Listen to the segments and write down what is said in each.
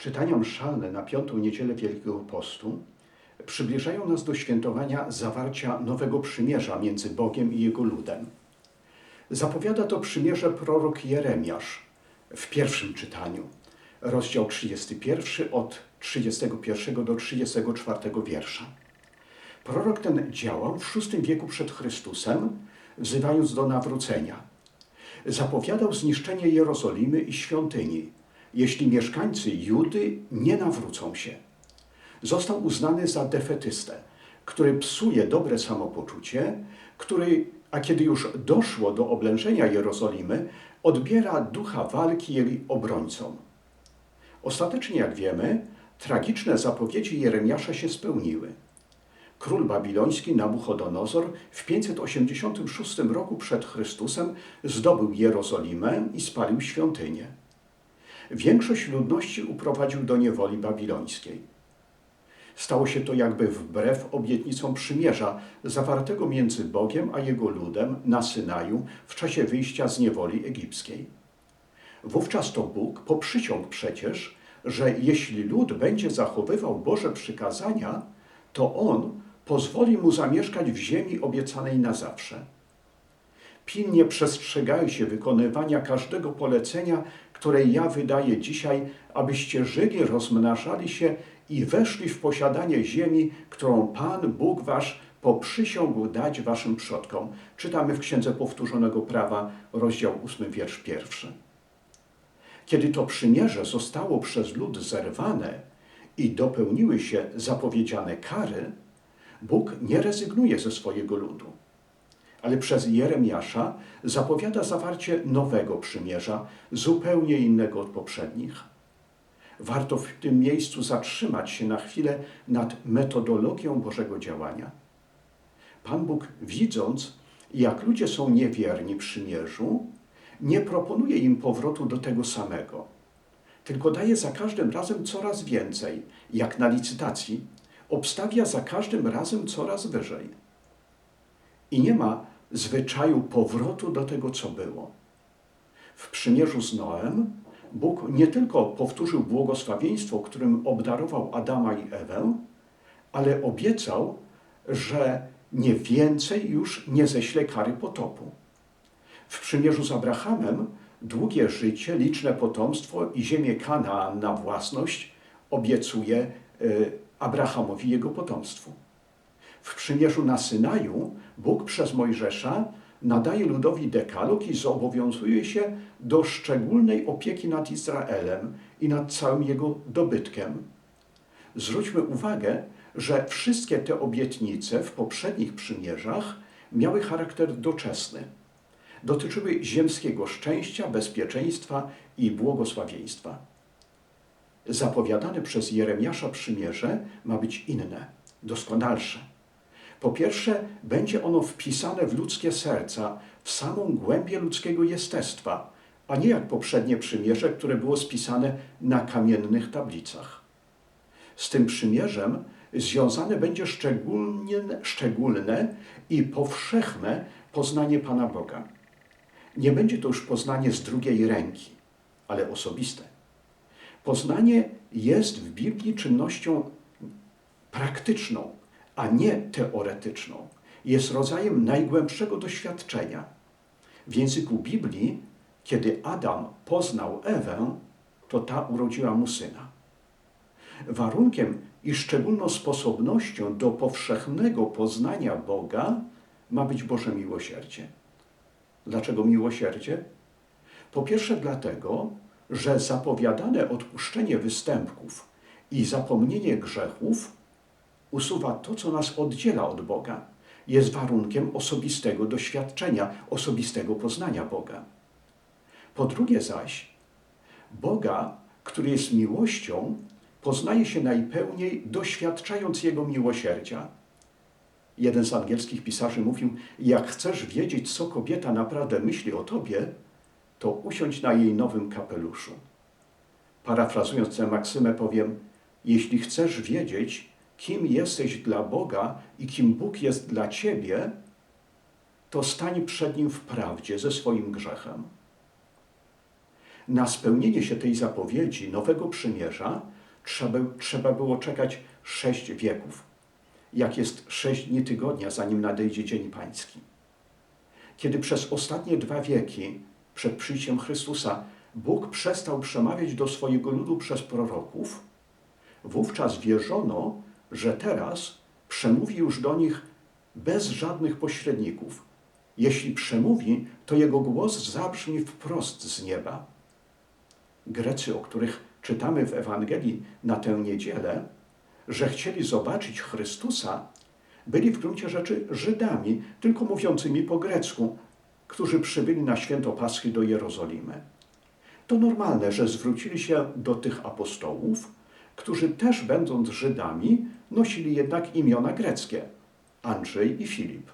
Czytania mszalne na piątą niedzielę Wielkiego Postu przybliżają nas do świętowania zawarcia nowego przymierza między Bogiem i Jego ludem. Zapowiada to przymierze prorok Jeremiasz w pierwszym czytaniu, rozdział 31 od 31 do 34 wiersza. Prorok ten działał w VI wieku przed Chrystusem, wzywając do nawrócenia. Zapowiadał zniszczenie Jerozolimy i świątyni, jeśli mieszkańcy Judy nie nawrócą się. Został uznany za defetystę, który psuje dobre samopoczucie, który, a kiedy już doszło do oblężenia Jerozolimy, odbiera ducha walki jej obrońcom. Ostatecznie, jak wiemy, tragiczne zapowiedzi Jeremiasza się spełniły. Król babiloński Nabuchodonozor w 586 roku przed Chrystusem zdobył Jerozolimę i spalił świątynię. Większość ludności uprowadził do niewoli babilońskiej. Stało się to jakby wbrew obietnicom przymierza zawartego między Bogiem a jego ludem na Synaju w czasie wyjścia z niewoli egipskiej. Wówczas to Bóg poprzysiągł przecież, że jeśli lud będzie zachowywał Boże przykazania, to On pozwoli mu zamieszkać w ziemi obiecanej na zawsze. Pilnie przestrzegajcie wykonywania każdego polecenia, które ja wydaję dzisiaj, abyście żyli, rozmnażali się i weszli w posiadanie ziemi, którą Pan Bóg Wasz poprzysiągł dać Waszym przodkom. Czytamy w Księdze Powtórzonego Prawa, rozdział 8, wiersz pierwszy. Kiedy to przymierze zostało przez lud zerwane i dopełniły się zapowiedziane kary, Bóg nie rezygnuje ze swojego ludu, ale przez Jeremiasza zapowiada zawarcie nowego przymierza, zupełnie innego od poprzednich. Warto w tym miejscu zatrzymać się na chwilę nad metodologią Bożego działania. Pan Bóg, widząc, jak ludzie są niewierni przymierzu, nie proponuje im powrotu do tego samego, tylko daje za każdym razem coraz więcej, jak na licytacji, obstawia za każdym razem coraz wyżej. I nie ma zwyczaju powrotu do tego, co było. W przymierzu z Noem Bóg nie tylko powtórzył błogosławieństwo, którym obdarował Adama i Ewę, ale obiecał, że nie więcej już nie ześle kary potopu. W przymierzu z Abrahamem długie życie, liczne potomstwo i ziemię Kanaan na własność obiecuje y, Abrahamowi jego potomstwu. W przymierzu na Synaju Bóg przez Mojżesza nadaje ludowi dekalog i zobowiązuje się do szczególnej opieki nad Izraelem i nad całym jego dobytkiem. Zwróćmy uwagę, że wszystkie te obietnice w poprzednich przymierzach miały charakter doczesny. Dotyczyły ziemskiego szczęścia, bezpieczeństwa i błogosławieństwa. Zapowiadane przez Jeremiasza przymierze ma być inne, doskonalsze. Po pierwsze, będzie ono wpisane w ludzkie serca, w samą głębię ludzkiego jestestwa, a nie jak poprzednie przymierze, które było spisane na kamiennych tablicach. Z tym przymierzem związane będzie szczególnie, szczególne i powszechne poznanie Pana Boga. Nie będzie to już poznanie z drugiej ręki, ale osobiste. Poznanie jest w Biblii czynnością praktyczną, a nie teoretyczną. Jest rodzajem najgłębszego doświadczenia. W języku Biblii, kiedy Adam poznał Ewę, to ta urodziła mu syna. Warunkiem i szczególną sposobnością do powszechnego poznania Boga ma być Boże miłosierdzie. Dlaczego miłosierdzie? Po pierwsze, dlatego, że zapowiadane odpuszczenie występków i zapomnienie grzechów usuwa to, co nas oddziela od Boga. Jest warunkiem osobistego doświadczenia, osobistego poznania Boga. Po drugie zaś, Boga, który jest miłością, poznaje się najpełniej doświadczając Jego miłosierdzia. Jeden z angielskich pisarzy mówił: Jak chcesz wiedzieć, co kobieta naprawdę myśli o tobie, to usiądź na jej nowym kapeluszu. Parafrazując tę maksymę, powiem: Jeśli chcesz wiedzieć, kim jesteś dla Boga i kim Bóg jest dla ciebie, to stań przed nim w prawdzie ze swoim grzechem. Na spełnienie się tej zapowiedzi nowego przymierza trzeba, trzeba było czekać sześć wieków, jak jest sześć dni tygodnia, zanim nadejdzie Dzień Pański. Kiedy przez ostatnie dwa wieki przed przyjściem Chrystusa Bóg przestał przemawiać do swojego ludu przez proroków, wówczas wierzono, że teraz przemówi już do nich bez żadnych pośredników. Jeśli przemówi, to jego głos zabrzmi wprost z nieba. Grecy, o których czytamy w Ewangelii na tę niedzielę, że chcieli zobaczyć Chrystusa, byli w gruncie rzeczy Żydami, tylko mówiącymi po grecku, którzy przybyli na święto Paschy do Jerozolimy. To normalne, że zwrócili się do tych apostołów, którzy też będąc Żydami, nosili jednak imiona greckie Andrzej i Filip.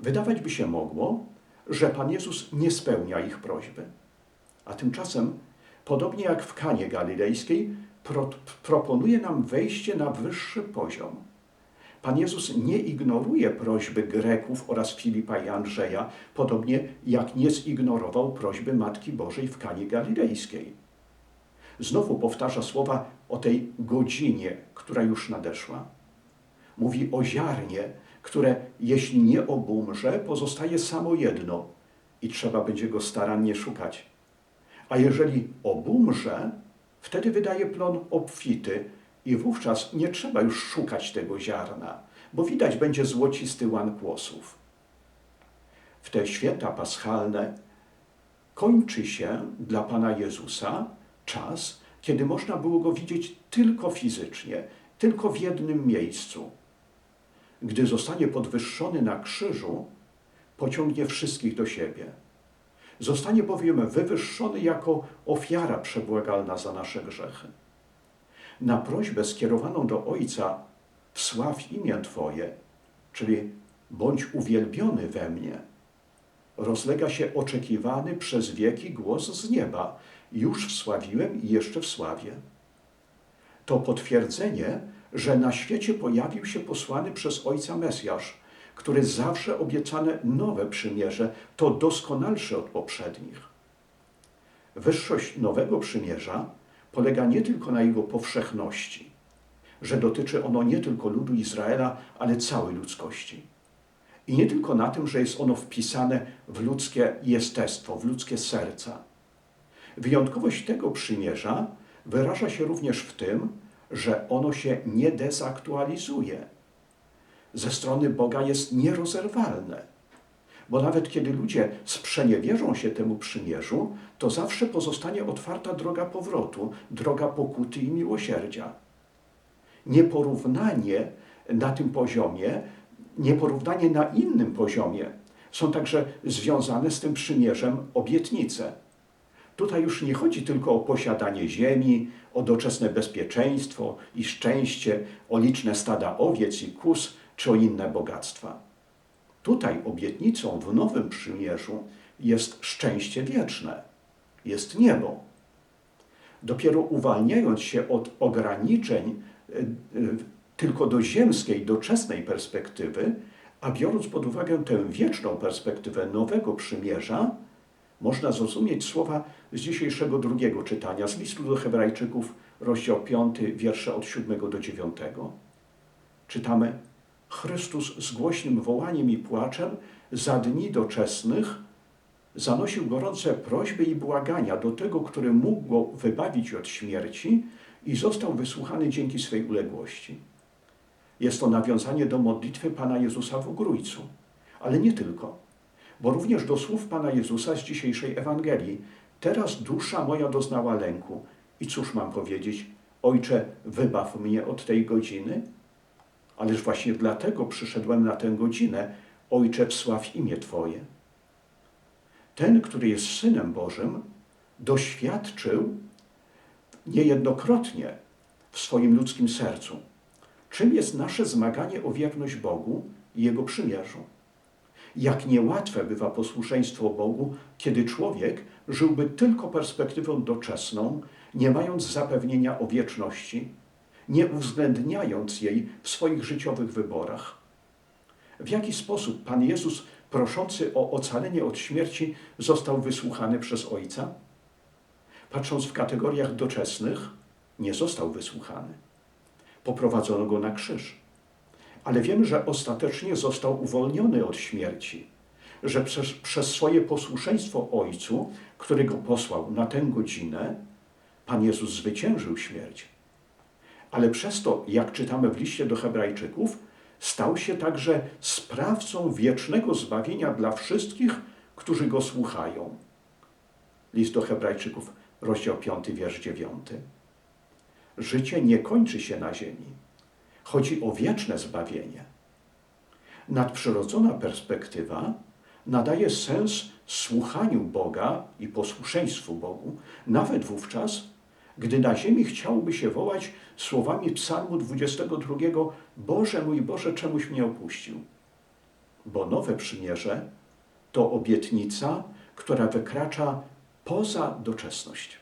Wydawać by się mogło, że Pan Jezus nie spełnia ich prośby. A tymczasem, podobnie jak w Kanie Galilejskiej, pro, proponuje nam wejście na wyższy poziom. Pan Jezus nie ignoruje prośby Greków oraz Filipa i Andrzeja, podobnie jak nie zignorował prośby Matki Bożej w Kanie Galilejskiej. Znowu powtarza słowa o tej godzinie, która już nadeszła. Mówi o ziarnie, które jeśli nie obumrze, pozostaje samo jedno i trzeba będzie go starannie szukać. A jeżeli obumrze, wtedy wydaje plon obfity i wówczas nie trzeba już szukać tego ziarna, bo widać będzie złocisty łan kłosów. W te święta paschalne kończy się dla Pana Jezusa czas, kiedy można było Go widzieć tylko fizycznie, tylko w jednym miejscu. Gdy zostanie podwyższony na krzyżu, pociągnie wszystkich do siebie. Zostanie bowiem wywyższony jako ofiara przebłagalna za nasze grzechy. Na prośbę skierowaną do Ojca wsław imię Twoje, czyli bądź uwielbiony we mnie, rozlega się oczekiwany przez wieki głos z nieba. Już wsławiłem i jeszcze wsławię. To potwierdzenie, że na świecie pojawił się posłany przez Ojca Mesjasz, który zawsze obiecane nowe przymierze, to doskonalsze od poprzednich. Wyższość nowego przymierza polega nie tylko na jego powszechności, że dotyczy ono nie tylko ludu Izraela, ale całej ludzkości. I nie tylko na tym, że jest ono wpisane w ludzkie jestestwo, w ludzkie serca. Wyjątkowość tego przymierza wyraża się również w tym, że ono się nie dezaktualizuje. Ze strony Boga jest nierozerwalne. Bo nawet kiedy ludzie sprzeniewierzą się temu przymierzu, to zawsze pozostanie otwarta droga powrotu, droga pokuty i miłosierdzia. Nieporównanie na tym poziomie, nieporównanie na innym poziomie są także związane z tym przymierzem obietnice. Tutaj już nie chodzi tylko o posiadanie ziemi, o doczesne bezpieczeństwo i szczęście, o liczne stada owiec i kus czy o inne bogactwa. Tutaj obietnicą w Nowym Przymierzu jest szczęście wieczne, jest niebo. Dopiero uwalniając się od ograniczeń e, e, tylko do ziemskiej, doczesnej perspektywy, a biorąc pod uwagę tę wieczną perspektywę Nowego Przymierza, można zrozumieć słowa z dzisiejszego drugiego czytania, z listu do Hebrajczyków, rozdział 5, wiersze od 7 do 9. Czytamy: Chrystus z głośnym wołaniem i płaczem za dni doczesnych zanosił gorące prośby i błagania do tego, który mógł go wybawić od śmierci i został wysłuchany dzięki swej uległości. Jest to nawiązanie do modlitwy Pana Jezusa w Ogrójcu, ale nie tylko, bo również do słów Pana Jezusa z dzisiejszej Ewangelii. Teraz dusza moja doznała lęku. I cóż mam powiedzieć? Ojcze, wybaw mnie od tej godziny? Ależ właśnie dlatego przyszedłem na tę godzinę. Ojcze, wsław imię Twoje. Ten, który jest Synem Bożym, doświadczył niejednokrotnie w swoim ludzkim sercu, czym jest nasze zmaganie o wierność Bogu i Jego przymierzu. Jak niełatwe bywa posłuszeństwo Bogu, kiedy człowiek żyłby tylko perspektywą doczesną, nie mając zapewnienia o wieczności, nie uwzględniając jej w swoich życiowych wyborach. W jaki sposób Pan Jezus, proszący o ocalenie od śmierci, został wysłuchany przez Ojca? patrząc w kategoriach doczesnych, nie został wysłuchany. Poprowadzono go na krzyż. Ale wiemy, że ostatecznie został uwolniony od śmierci, że przez, przez swoje posłuszeństwo Ojcu, który go posłał na tę godzinę, Pan Jezus zwyciężył śmierć. Ale przez to, jak czytamy w liście do Hebrajczyków, stał się także sprawcą wiecznego zbawienia dla wszystkich, którzy go słuchają. List do Hebrajczyków, rozdział 5, wiersz 9. Życie nie kończy się na ziemi. Chodzi o wieczne zbawienie. Nadprzyrodzona perspektywa nadaje sens słuchaniu Boga i posłuszeństwu Bogu, nawet wówczas, gdy na ziemi chciałoby się wołać słowami Psalmu 22: Boże mój Boże, czemuś mnie opuścił? Bo nowe przymierze to obietnica, która wykracza poza doczesność.